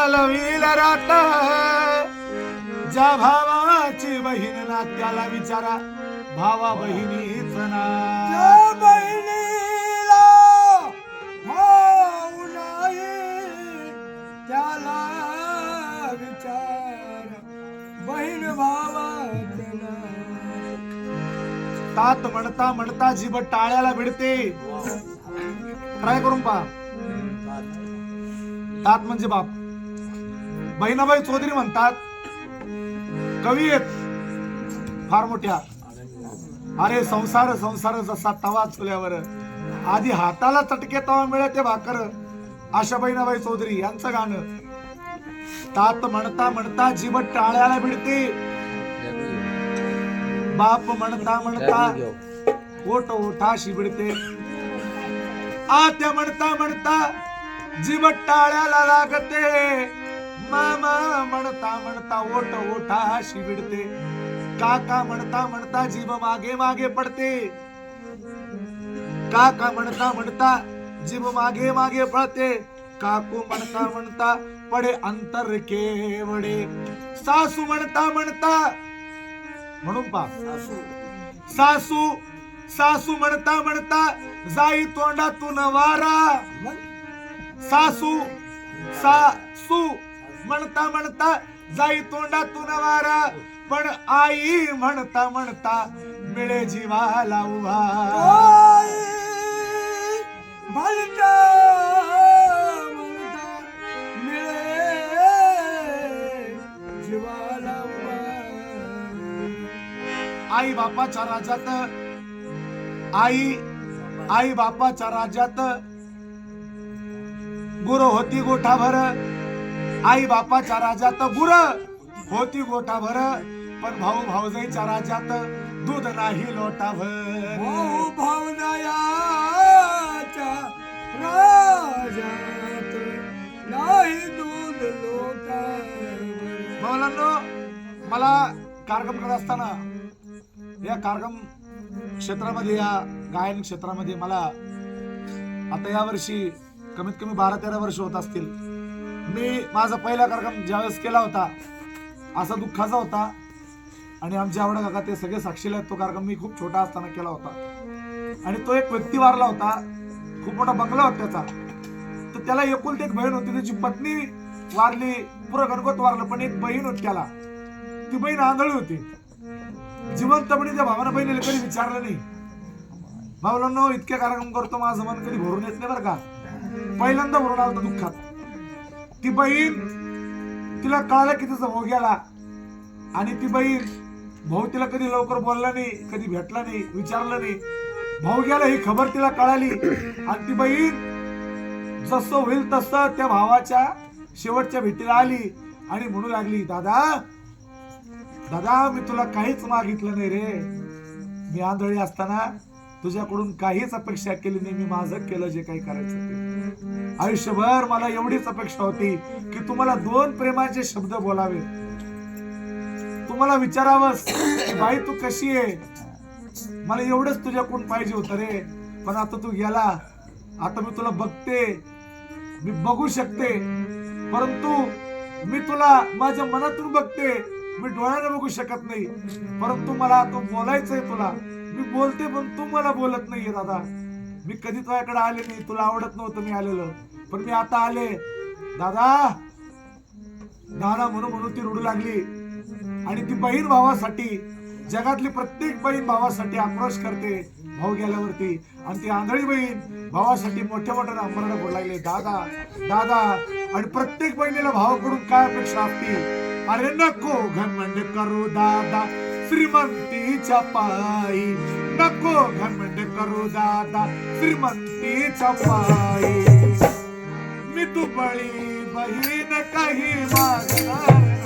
रात ज्या भावाची बहीण ना त्याला विचारा भावा बहिणीच ना. त्या बहिणीला भाऊ नाही त्याला विचार बहीण भावाचं तात म्हणता म्हणता जीभ टाळ्याला भिडते. ट्राय करून पहा. तात म्हणजे बाप. बहिणाबाई चौधरी म्हणतात कवी आहेत फार मोठ्या. अरे संसार संसार जसा तवा चुल्यावर. आधी हाताला चटके तवा मिळते भाकर. आशा बहिणाबाई चौधरी यांचं गाणं. तात म्हणता म्हणता जीव टाळ्याला भिडते. बाप म्हणता म्हणता ओट ओठा शिबिडते आत्या म्हणता म्हणता जीव टाळ्याला लागते. मामा म्हणता म्हणता ओट ओठा शिबिडते काका म्हणता म्हणता जीव मागे मागे पडते. काका म्हणता म्हणता जीव मागे मागे पडते काकू म्हणता म्हणता पडे अंतर केवडे. सासू म्हणता म्हणता म्हणून पा सासू. सासू म्हणता म्हणता जाई तोंडातून वारा. सासू सासू म्हणता म्हणता जाई तोंडातून वारा. पण आई म्हणता म्हणता मिळे जीवाला उभा. म्हणता म्हणता मिळे जीवाला उभा. आई बापाच्या राज्यात आई आई बापाच्या राज्यात गुरु होती गोठाभर. आई बापाच्या राज्यात गुर होती गोठाभर पण भाऊ भाऊजाईच्या राज्यात दूध नाही लोटाभर. भाऊ भावनायाच्या राजात नाही दूध लोकांवर. भावलांनो मला कार्यक्रम करत असताना या कार्यक्रम क्षेत्रामध्ये या गायन क्षेत्रामध्ये मला आता या वर्षी कमीत कमी बारा तेरा वर्ष होत असतील. मी माझा पहिला कार्यक्रम ज्यावेळेस केला होता असा दुःखाचा होता. आणि आमचे आवडा काका ते सगळे साक्षीला आहेत तो कार्यक्रम मी खूप छोटा असताना केला होता. आणि तो एक व्यक्ती वारला होता खूप मोठा बंगला होता त्याचा. तर त्याला एकुलती एक बहीण होती त्याची पत्नी वारली पुरं घरगोत वारलं पण एक बहीण होती त्याला. ती बहीण आंधळी होती. जिवंतपणे त्या भावानं बहिणीला कधी विचारलं नाही. भावलांनो इतके कार्यक्रम करतो माझं मन कधी भरून येत नाही बरं का? पहिल्यांदा भरून आलं दुःखात. ती बहीण तिला कळालं की तिचा भाऊ गेला. आणि ती बहीण भाऊ तिला कधी लवकर बोलला नाही कधी भेटला नाही विचारलं नाही. भाऊ गेला ही खबर तिला कळाली. आणि ती बहीण जसं होईल तसं त्या भावाच्या शेवटच्या भेटीला आली आणि म्हणू लागली दादा दादा मी तुला काहीच मागितलं नाही रे. मी आंधळी असताना तुझ्याकडून काहीच अपेक्षा केली नाही मी माझं केलं जे काही करायचं ते आयुष्यभर मला एवढीच अपेक्षा होती की तुम्हाला दोन प्रेमाचे शब्द बोलावे. तुम्हाला विचारावंस बाई तू कशी आहे? मला एवढंच तुझ्याकडून पाहिजे होतं रे. पण आता तू गेला. आता मी तुला बघते. मी बघू शकते. परंतु मी तुला माझ्या मनातून बघते. मी डोळ्याने बघू शकत नाही. परंतु मला आता बोलायचंय तुला. मी बोलते पण तू मला बोलत नाहीये दादा. मी कधी तुझ्याकडे आले नाही तुला आवडत नव्हतं मी आलेलं. पण मी आता आले. दादा! दादा म्हणून म्हणून ती रडू लागली. आणि ती बहीण भावासाठी जगातली प्रत्येक बहीण भावासाठी आक्रोश करते भाऊ गेल्यावरती. आणि ती आंधळी बहीण भावासाठी मोठ्या मोठ्या नांबराला बोलू लागले. दादा दादा! आणि प्रत्येक बहिणीला भावाकडून काय अपेक्षा असतील अरे नको घमंड करू दादा. श्रीमंतीच्या पायी. नको घमंड करू दादा श्रीमंतीच्या पायी. मी तू बळी बहीण काही मागणार.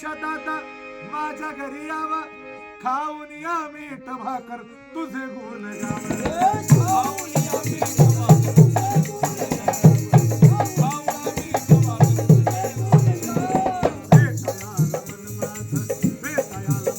हमेशा दादा माझ्या घरी यावा. खाऊन या मीठ भाकर तुझे गुण गावं भेटायाला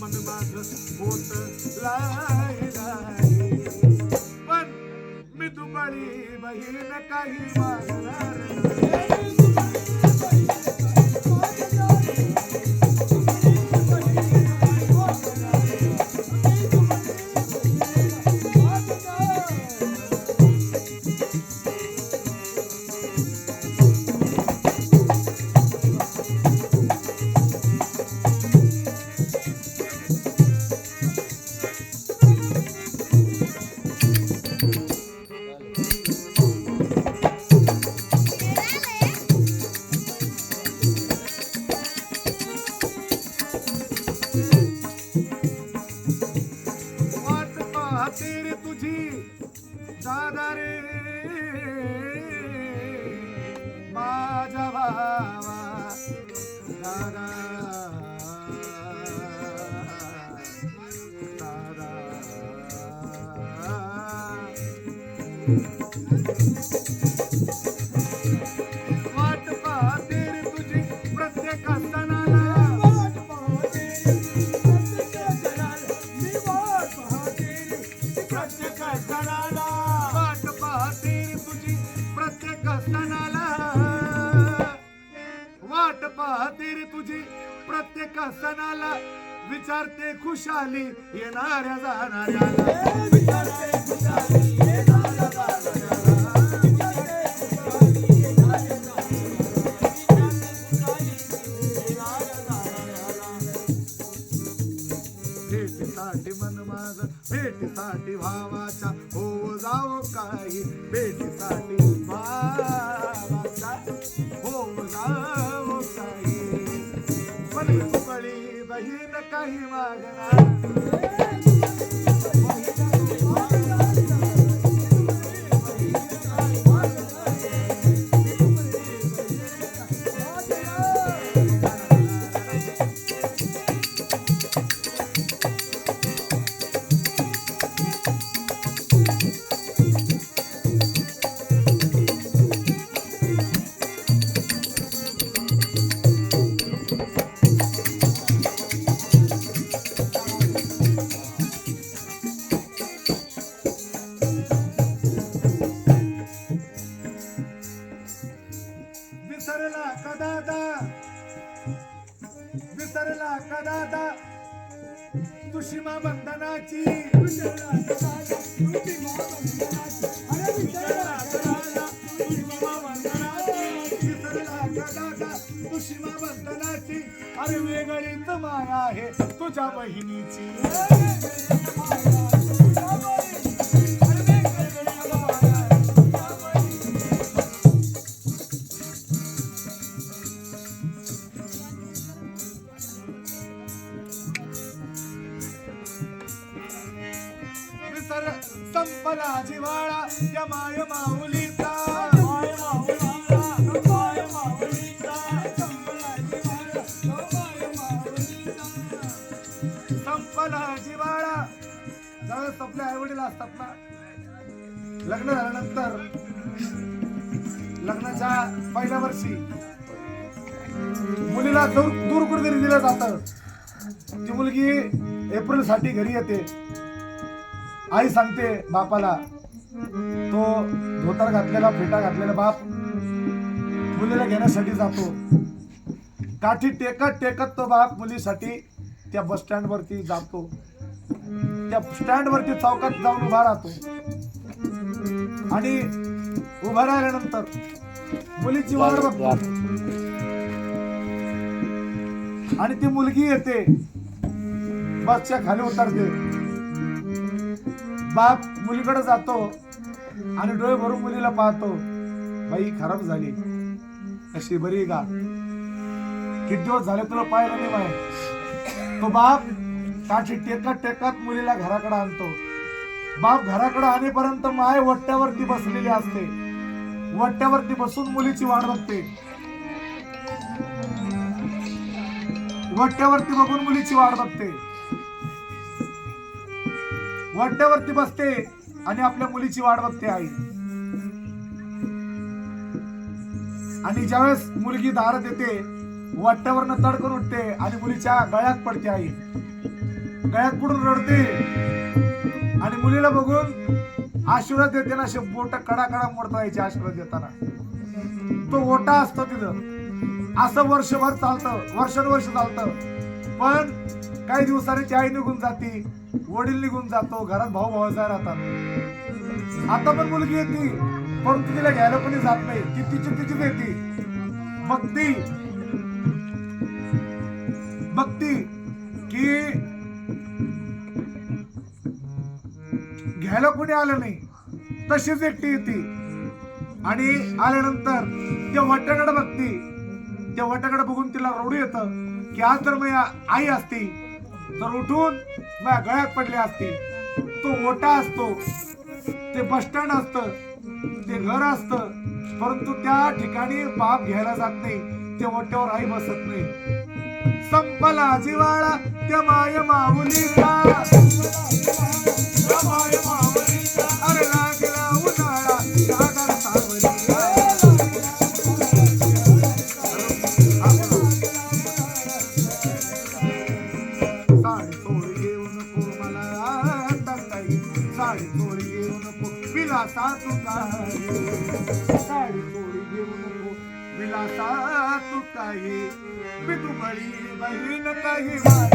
मन माझं, भेटायाला वाट रे तुझी दादा रे. माझा भावा दादा. विचारते खुशाली येणाऱ्या जाणाऱ्याला भेटीसाठी मन माझ भेटीसाठी भावाच्या. हो जाओ काही भेटीसाठी तुशिमा बंधनाची अरे वेगळीच माया आहे तुझ्या बहिणीची. संपला जिवाळा या माय माऊलीचा. माय माऊलीचा माय माऊलीचा संपला जिवाळा माय माऊलीचा संपला जिवाळा आई वडील असतात ना. लग्न झाल्यानंतर लग्नाच्या पहिल्या वर्षी मुलीला दूर दूर कुठेतरी दिलं जातं. ती मुलगी एप्रिलसाठी घरी येते. आई सांगते बापाला तो धोतर घातलेला फेटा घातलेला बाप मुलीला घेण्यासाठी जातो. काठी टेकत टेकत तो बाप मुलीसाठी त्या बस स्टँड वरती जातो. त्या स्टँड वरती चौकात जाऊन उभा राहतो. आणि उभा राहिल्यानंतर मुलीची वाट बघतो. आणि ती मुलगी येते. बसच्या खाली उतरते. बाप मुलीकडे जातो आणि डोळे भरून मुलीला पाहतो बाई खराब झाली. कशी बरी गा का? किती दिवस झाले तुला पाहिलं नाही माय तो बाप काठी टेकत टेकत मुलीला घराकडे आणतो. बाप घराकडे आणेपर्यंत माय वट्ट्यावरती बसलेली असते. वट्ट्यावरती बसून मुलीची वाढ बघते. वट्ट्यावरती बघून मुलीची वाट बघते. वट्ट्यावरती बसते आणि आपल्या मुलीची वाट बघते आई. आणि ज्यावेळेस मुलगी दारात येते वाट्यावरनं तडकन उठते आणि मुलीच्या गळ्यात पडते आई. गळ्यात पडून रडते. आणि मुलीला बघून आशीर्वाद देते ना बोट कडा कडा मोडता यायचे आशीर्वाद देताना. तो ओटा असतो तिथं. असं वर्षभर चालतं वर्षानुवर्ष चालतं. पण काही दिवसांनी ती आई निघून जाते वडील निघून जातो घरात भाऊ भाऊ राहतात. आता पण मुलगी येते परंतु तिला घ्यायला कोणी जात नाही. ती तिची तिचीच येते. मग बघती की घ्यायला कोणी आलं नाही तशीच एकटी येते. आणि आल्यानंतर त्या वट्याकडे बघती. त्या वट्याकडे बघून तिला रडू येतं की आज जर माझी आई असती तर उठून माझ्या गळ्यात पडले असते तो ओटा असतो ते बस स्टँड असतं ते घर असतं परंतु त्या ठिकाणी बाप घ्यायला जात नाही ते ओट्यावर आई बसत नाही. संपला जिवाळा त्या माय माऊली बहीण काही माझी.